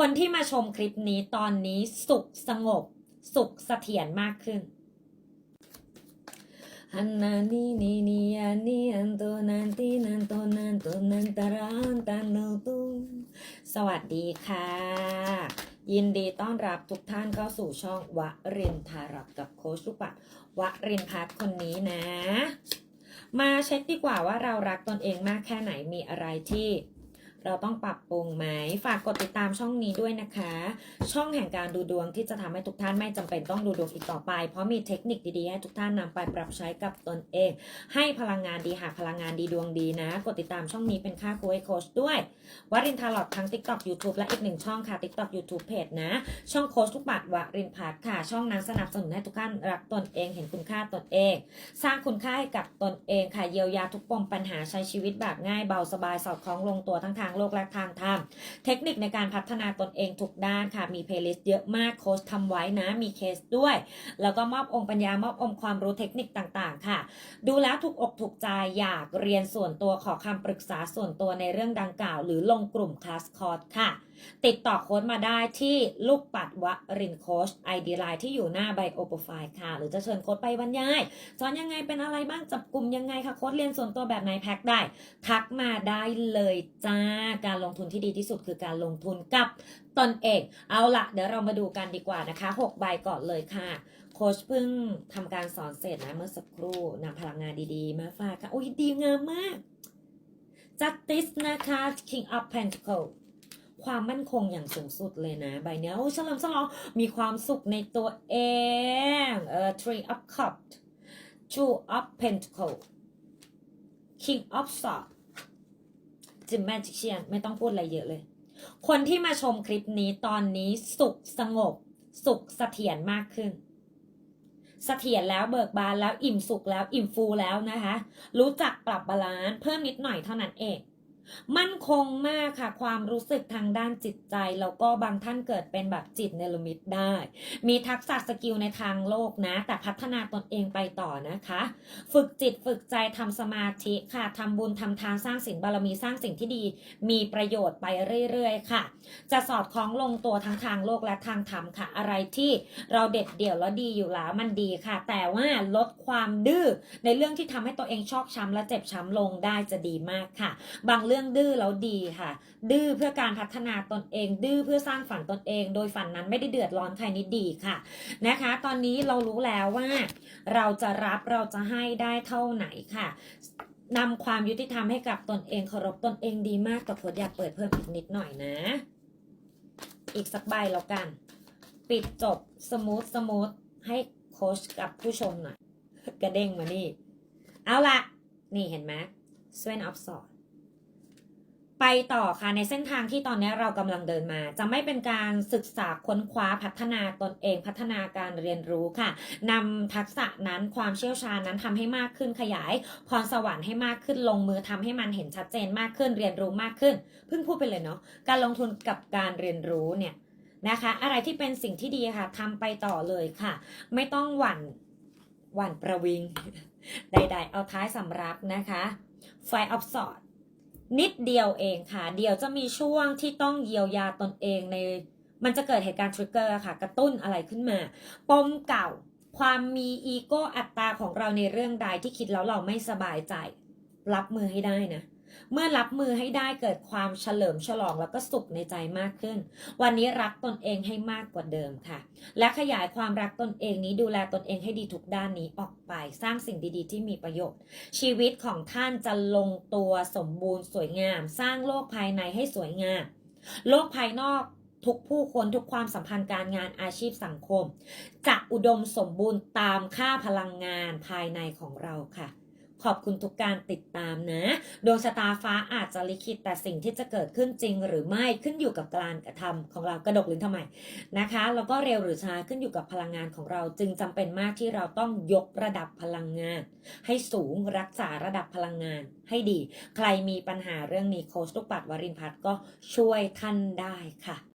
คนที่มาชมคลิปนี้ตอนนี้สุขสงบ สุขเสถียรมากขึ้นฮันนานีนีนีอันนีอันโตนันตีนันโตนันโตนันตารันตันโนตุงสวัสดีค่ะ ยินดีต้อนรับทุกท่านเข้าสู่ช่องวรินทารับกับโคชลูกปัดวรินพัฒน์คนนี้นะ มาเช็คดีกว่าว่าเรารักตนเองมากแค่ไหนมีอะไรที่ เราต้องปรับปรุงไหม ฝากกดติดตามช่องนี้ด้วยนะคะ ช่องแห่งการดูดวงที่จะทำให้ทุกท่านไม่จำเป็นต้องดูดวงอีกต่อไป เพราะมีเทคนิคดีๆให้ทุกท่านนำไปปรับใช้กับตนเอง ให้พลังงานดีหากพลังงานดีดวงดีนะ กดติดตามช่องนี้เป็นค่าคุยโคชด้วยวารินทาร์ลอดทั้ง TikTok YouTube และอีกหนึ่งช่องค่ะ TikTok YouTube เพจนะ ช่องโคชทุกบัตรวรินพัฒค่ะ ช่องนั้นสนับสนุนให้ทุกท่านรักตนเองเห็นคุณค่าตนเอง สร้างคุณค่าให้กับตนเองค่ะเยียวยาทุกปมปัญหาใช้ชีวิตแบบง่ายเบาสบายสอดคล้องลงตัวทั้งทางโลกและทางธรรม เทคนิคในการพัฒนาตนเองทุกด้านค่ะ มีเพลย์ลิสต์เยอะมากโค้ชทำไว้นะ มีเคสด้วย แล้วก็มอบองค์ปัญญามอบองค์ความรู้เทคนิคต่างๆ ค่ะ ดูแล้วถูกอกถูกใจอยากเรียนส่วนตัวขอคำปรึกษาส่วนตัวในเรื่องดังกล่าว หรือลงกลุ่มคลาสคอร์สค่ะ ติดต่อโค้ดมาได้ที่ลูกปัดวรินโค้ชไอดีไลน์ที่อยู่หน้าไบโอโปรไฟล์ค่ะ หรือจะเชิญโค้ดไปบรรยายสอนยังไงเป็นอะไรบ้างจับกลุ่มยังไงคะโค้ดเรียนส่วนตัวแบบไหนแพ็คได้ ทักมาได้เลยจ้าการลงทุนที่ดีที่สุดคือการลงทุนกับตนเอง เอาละเดี๋ยวเรามาดูกันดีกว่านะคะ 6 ใบก่อนเลยค่ะ โค้ชเพิ่งทำการสอนเสร็จนะเมื่อสักครู่นำพลังงานดีๆ มาฝากค่ะโอ้ยดีงามมาก justice นะคะ king of pentacle ความมั่นคงอย่างสูงสุดเลยนะ ใบเนี้ยโอ้ยเฉลิมฉลองมีความสุขในตัวเองเออ three of cups two of pentacle king of swords จิมแมจิเชียนไม่ต้องพูดอะไรเยอะเลย คนที่มาชมคลิปนี้ตอนนี้สุขสงบ สุขเสถียรมากขึ้นเสถียรแล้วเบิกบานแล้วอิ่มสุขแล้วอิ่มฟูแล้วนะคะ รู้จักปรับบาลานซ์เพิ่มนิดหน่อยเท่านั้นเอง มั่นคงมากค่ะ ความรู้สึกทางด้านจิตใจ แล้วก็บางท่านเกิดเป็นแบบจิตเนรมิตได้ มีทักษะสกิลในทางโลกนะ แต่พัฒนาตนเองไปต่อนะคะ ฝึกจิตฝึกใจทำสมาธิค่ะทำบุญทำทานสร้างสิ่งบารมีสร้างสิ่งที่ดี มีประโยชน์ไปเรื่อยๆค่ะ จะสอดคล้องลงตัวทั้งทางโลกและทางธรรมค่ะ อะไรที่เราเด็ดเดี่ยวแล้วดีอยู่แล้วมันดีค่ะ แต่ว่าลดความดื้อในเรื่องที่ทำให้ตัวเองชอกช้ำและเจ็บช้ำลงได้จะดีมากค่ะ บางเรื่องดื้อแล้วดีค่ะ ดื้อเพื่อการพัฒนาตนเอง ดื้อเพื่อสร้างฝันตนเอง โดยฝันนั้นไม่ได้เดือดร้อนใครนิดดีค่ะนะคะ ตอนนี้เรารู้แล้วว่า เราจะรับเราจะให้ได้เท่าไหนค่ะนำความยุติธรรมให้กับตนเองเคารพตนเองดีมากแต่โคดอยากเปิดเพิ่มอีกนิดหน่อยนะ อีกสักใบแล้วกัน ปิดจบสมูทสมูทให้โค้ชกับผู้ชมหน่อย กระเด้งมานี่ เอาละนี่เห็นไหม s w e n of s w o r d ไปต่อค่ะในเส้นทางที่ตอนนี้เรากำลังเดินมา จะไม่เป็นการศึกษาค้นคว้าพัฒนาตนเองพัฒนาการเรียนรู้ค่ะนำทักษะนั้นความเชี่ยวชาญนั้นทำให้มากขึ้นขยายพรสวรรค์ให้มากขึ้นลงมือทำให้มันเห็นชัดเจนมากขึ้นเรียนรู้มากขึ้น เพิ่งพูดไปเลยเนาะการลงทุนกับการเรียนรู้เนี่ยนะคะ อะไรที่เป็นสิ่งที่ดีค่ะทำไปต่อเลยค่ะ ไม่ต้องหวั่นหวั่นประวิงใด ๆ เอาท้ายสำรับนะคะไฟออฟสอด นิดเดียวเองค่ะ เดี๋ยวจะมีช่วงที่ต้องเยียวยาตนเองใน มันจะเกิดเหตุการณ์ทริกเกอร์ค่ะ กระตุ้นอะไรขึ้นมา ปมเก่า ความมีอีโก้อัตตาของเราในเรื่องใดที่คิดแล้วเราไม่สบายใจ รับมือให้ได้นะ เมื่อรับมือให้ได้เกิดความเฉลิมฉลองแล้วก็สุขในใจมากขึ้น วันนี้รักตนเองให้มากกว่าเดิมค่ะ และขยายความรักตนเองนี้ดูแลตนเองให้ดีทุกด้านนี้ออกไป สร้างสิ่งดีๆ ที่มีประโยชน์ ชีวิตของท่านจะลงตัวสมบูรณ์สวยงาม สร้างโลกภายในให้สวยงาม โลกภายนอกทุกผู้คนทุกความสัมพันธ์การงานอาชีพสังคม จะอุดมสมบูรณ์ตามค่าพลังงานภายในของเราค่ะ ขอบคุณทุกการติดตามนะ ดวงชะตาฟ้าอาจจะลิขิตแต่สิ่งที่จะเกิดขึ้นจริงหรือไม่ขึ้นอยู่กับการกระทำของเรากระดกหรือทำไมนะคะ แล้วก็เร็วหรือช้าขึ้นอยู่กับพลังงานของเราจึงจำเป็นมากที่เราต้องยกระดับพลังงาน ให้สูงรักษาระดับพลังงานให้ดี ใครมีปัญหาเรื่องนี้โค้ชลูกปัดวรินพัฒน์ก็ช่วยท่านได้ค่ะ